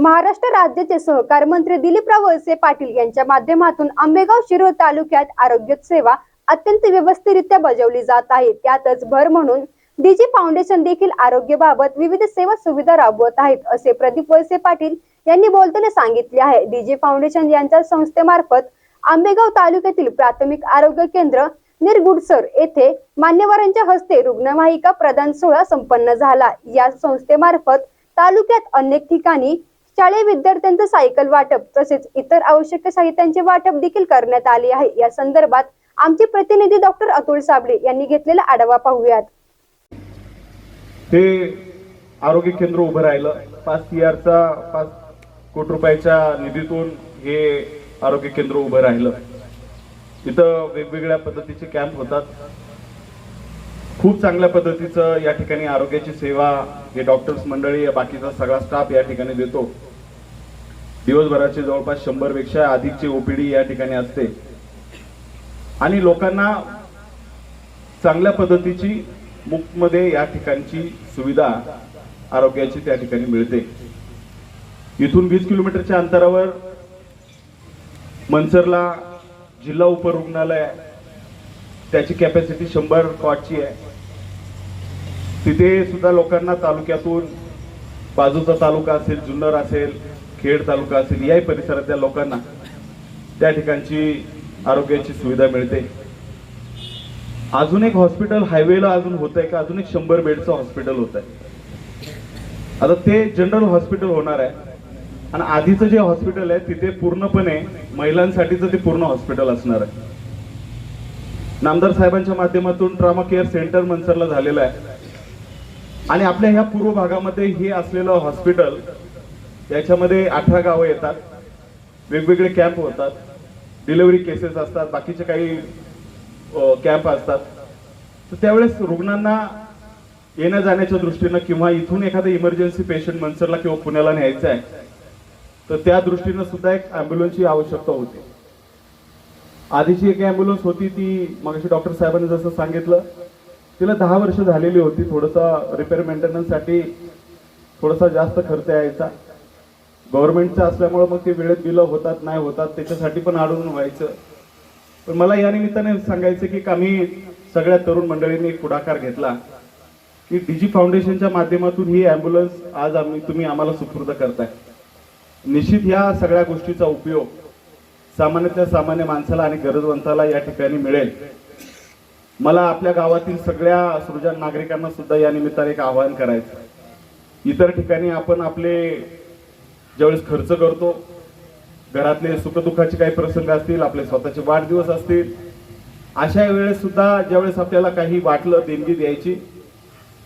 महाराष्ट्र राज्याचे सहकार मंत्री दिलीपराव वळसे पाटील यांच्या माध्यमातून आंबेगाव शिरोळ तालुक्यात आरोग्य सेवा अत्यंत व्यवस्थितरित्या बजावली जात आहे. त्यातच भर म्हणून डीजी फाउंडेशन देखील आरोग्याबाबत विविध सेवा सुविधा राबवत आहेत असे प्रदीप वळसे पाटील यांनी बोलताना सांगितले आहे. डीजी फाउंडेशन यांच्या संस्थेमार्फत आंबेगाव तालुक्यातील प्राथमिक आरोग्य केंद्र निरगुडसर येथे मान्यवरांच्या हस्ते रुग्णवाहिका प्रदान सोहळा संपन्न झाला. या संस्थेमार्फत तालुक्यात अनेक ठिकाणी शालेय विद्यार्थ्यांचं सायकल वाटप तसेच इतर आवश्यक साहित्यांचे वाटप देखील करण्यात आले आहे. या संदर्भात आमचे प्रतिनिधी डॉक्टर अतुल साबळे यांनी घेतलेला आढावा पाहूयात. हे आरोग्य केंद्र उभं राहिलं. पाच चा पाच कोटी रुपयाच्या निधीतून हे आरोग्य केंद्र उभं राहिलं. इथं वेगवेगळ्या पद्धतीचे कॅम्प होतात. खूप चांगल्या पद्धतीचं या ठिकाणी आरोग्याची सेवा हे डॉक्टर्स मंडळी बाकीचा सगळा स्टाफ या ठिकाणी देतो. दिवसभराचे जवळपास शंभरपेक्षा अधिकची ओपीडी या ठिकाणी असते. आणि लोकांना चांगल्या पद्धतीची मुक्तमध्ये या ठिकाणची सुविधा आरोग्याची त्या ठिकाणी मिळते. इथून वीस किलोमीटरच्या अंतरावर मनसरला जिल्हा उपरुग्णालय त्याची कॅपॅसिटी शंभर कॉटची आहे. तिथे सुद्धा लोकांना तालुक्यातून बाजूचा तालुका असेल जुन्नर असेल खेड तालुका असेल याही परिसरातल्या लोकांना त्या ठिकाणची आरोग्याची सुविधा मिळते. अजून एक हॉस्पिटल हायवेला अजून होत आहे का? अजून एक शंभर बेडचं हॉस्पिटल होत आहे आता ते जनरल हॉस्पिटल होणार आहे. आणि आधीचं जे हॉस्पिटल आहे तिथे पूर्णपणे महिलांसाठीचं ते पूर्ण हॉस्पिटल असणार आहे. नामदार साहेबांच्या माध्यमातून ट्रामा केअर सेंटर मनसरला झालेलं आहे. आणि आपल्या ह्या पूर्व भागामध्ये हे असलेलं हॉस्पिटल याच्यामध्ये अठरा गावं येतात. वेगवेगळे कॅम्प होतात. डिलिव्हरी केसेस असतात. बाकीचे काही कॅम्प असतात. तर त्यावेळेस रुग्णांना येण्या जाण्याच्या दृष्टीनं किंवा इथून एखादा इमर्जन्सी पेशंट मनसरला किंवा पुण्याला न्यायचं आहे तर त्या दृष्टीनं सुद्धा एक अँब्युलन्सची आवश्यकता होती. आधीची एक अँब्युलन्स होती ती मगाशी डॉक्टर साहेबांनी जसं सांगितलं तिला दहा वर्ष झालेली होती. थोडंसं रिपेअर मेंटेनन्ससाठी थोडासा जास्त खर्च यायचा. गव्हर्नमेंटचं असल्यामुळं मग ते वेळेत बिलं होतात नाही होतात त्याच्यासाठी पण आढळून व्हायचं. पण मला या निमित्ताने सांगायचं की आम्ही सगळ्या तरुण मंडळींनी एक पुढाकार घेतला. की डीजी फाउंडेशनच्या माध्यमातून ही ॲम्ब्युलन्स आज आम्ही तुम्ही आम्हाला सुपूर्द करताय. निश्चित ह्या सगळ्या गोष्टीचा उपयोग सामान्यतल्या सामान्य माणसाला आणि गरजवंताला या ठिकाणी मिळेल. मला आपल्या गावातील सगळ्या सृजन नागरिकांना सुद्धा या निमित्ताने एक आवाहन करायचं. इतर ठिकाणी आपण आपले ज्यावेळेस खर्च करतो घरातले सुखदुःखाचे काही प्रसंग असतील आपले स्वतःचे वाढदिवस असतील अशा वेळेस सुद्धा ज्यावेळेस आपल्याला काही वाटलं देणगी द्यायची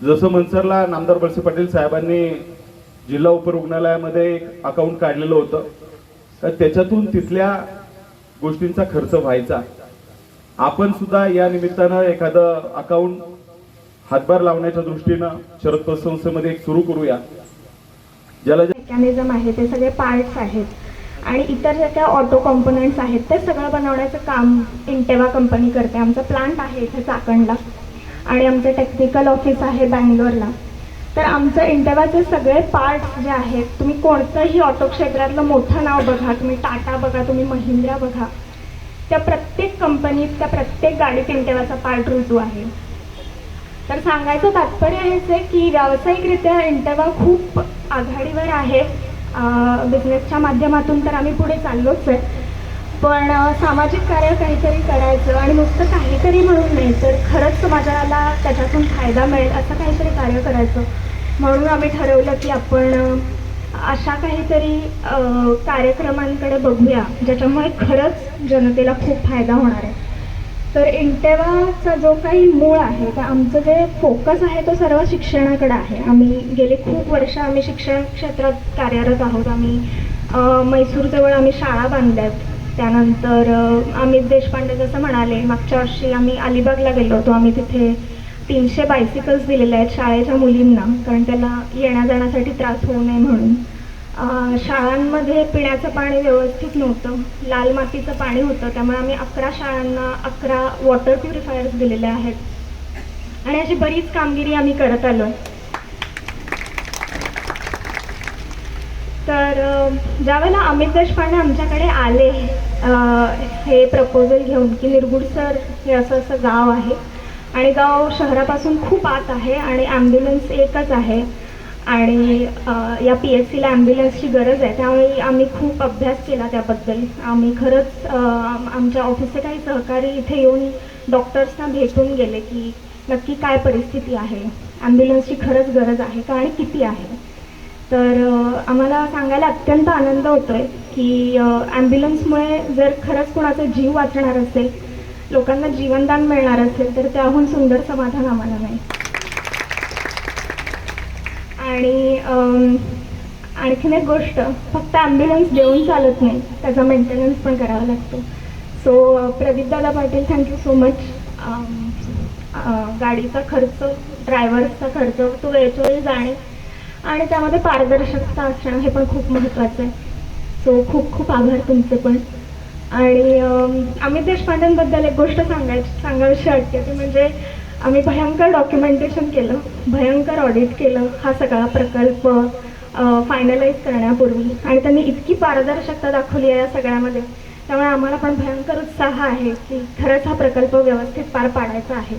जसं मनसरला नामदार बळसे पाटील साहेबांनी जिल्हा उपरुग्णालयामध्ये एक अकाउंट काढलेलं होतं तर त्याच्यातून तिथल्या गोष्टींचा खर्च व्हायचा. आपण सुद्धा या निमित्तानं एखादं अकाउंट हातभार लावण्याच्या दृष्टीनं शरद पतसंस्थेमध्ये एक सुरू करूया. ज्याला मेकॅनिझम आहे ते सगळे पार्ट्स आहेत. आणि इतर ज्या त्या ऑटो कॉम्पोनंट्स आहेत ते सगळं बनवण्याचं काम इंटेवा कंपनी करते. आमचं प्लांट आहे इथे चाकणला. आणि आमचं टेक्निकल ऑफिस आहे बँगलोरला. तर आमचं इंटेवाचे सगळे पार्ट्स जे आहेत तुम्ही कोणतंही ऑटो क्षेत्रातलं मोठं नाव बघा. तुम्ही टाटा बघा तुम्ही महिंद्रा बघा. त्या प्रत्येक कंपनीत त्या प्रत्येक गाडीत इंटेवाचा पार्ट रुजू आहे. तर सांगायचं तात्पर्य हेच आहे की व्यावसायिकरित्या इंटेवा खूप आघाडीवर आहे. बिझनेसच्या माध्यमातून तर आम्ही पुढे चाललोच आहे. पण सामाजिक कार्य काहीतरी करायचं आणि नुसतं काहीतरी म्हणून नाही तर खरंच समाजाला त्याच्यातून फायदा मिळेल असं काहीतरी कार्य करायचं. म्हणून आम्ही ठरवलं की आपण अशा काहीतरी कार्यक्रमांकडे बघूया ज्याच्यामुळे खरंच जनतेला खूप फायदा होणार आहे. तर इंटेवाचा जो काही मूळ आहे तर आमचं जे फोकस आहे तो सर्व शिक्षणाकडे आहे. आम्ही गेले खूप वर्ष आम्ही शिक्षण क्षेत्रात कार्यरत आहोत. आम्ही मैसूरजवळ आम्ही शाळा बांधल्या. आहेत त्यानंतर अमित देशपांडे जसं म्हणाले मागच्या वर्षी आम्ही अलिबागला गेलो होतो. आम्ही तिथे तीनशे बायसिकल्स दिलेले आहेत शाळेच्या मुलींना कारण त्याला येण्या जाण्यासाठी त्रास होऊ नये म्हणून. शाळांमध्ये पिण्याचं पाणी व्यवस्थित नव्हतं. लाल मातीचं पाणी होतं. त्यामुळे आम्ही अकरा शाळांना अकरा वॉटर प्युरिफायर्स दिलेले आहेत. आणि अशी बरीच कामगिरी आम्ही करत आलो तर ज्यावेळेला अमित देशपांडे आमच्याकडे आले हे प्रपोजल घेऊन की निरगुडसर हे असं असं गाव आहे. आणि गाव शहरापासून खूप आत आहे आणि ॲम्ब्युलन्स एकच आहे. आणि या पी एच सीला ॲम्ब्युलन्सची गरज आहे. त्यामुळे आम्ही खूप अभ्यास केला त्याबद्दल. आम्ही खरंच आमच्या ऑफिसचे काही सहकारी इथे येऊन डॉक्टर्सना भेटून गेले की नक्की काय परिस्थिती आहे. ॲम्ब्युलन्सची खरंच गरज आहे का आणि किती आहे? तर आम्हाला सांगायला अत्यंत आनंद होतोय की ॲम्ब्युलन्समुळे जर खरंच कोणाचा जीव वाचणार असेल लोकांना जीवनदान मिळणार असेल तर त्याहून सुंदर समाधान आम्हाला नाही आणि आणखीन एक गोष्ट फक्त ॲम्ब्युलन्स देऊन चालत नाही त्याचा मेंटेनन्स पण करावा लागतो. So Pradeep Dada Patil thank you so much गाडीचा खर्च ड्रायव्हर्सचा खर्च तो वेळच्या वेळी जाणे. आणि त्यामध्ये पारदर्शकता असणं हे पण खूप महत्त्वाचं आहे. सो खूप खूप आभार तुमचे पण. आणि अमित देशपांडेंबद्दल एक गोष्ट सांगायची सांगावीशी वाटते ती म्हणजे आम्ही भयंकर डॉक्युमेंटेशन केलं भयंकर ऑडिट केलं हा सगळा प्रकल्प फायनलाइज करण्यापूर्वी. आणि त्यांनी इतकी पारदर्शकता दाखवली आहे या सगळ्यामध्ये. त्यामुळे आम्हाला पण भयंकर उत्साह आहे की खरंच हा प्रकल्प व्यवस्थित पार पाडायचा आहे.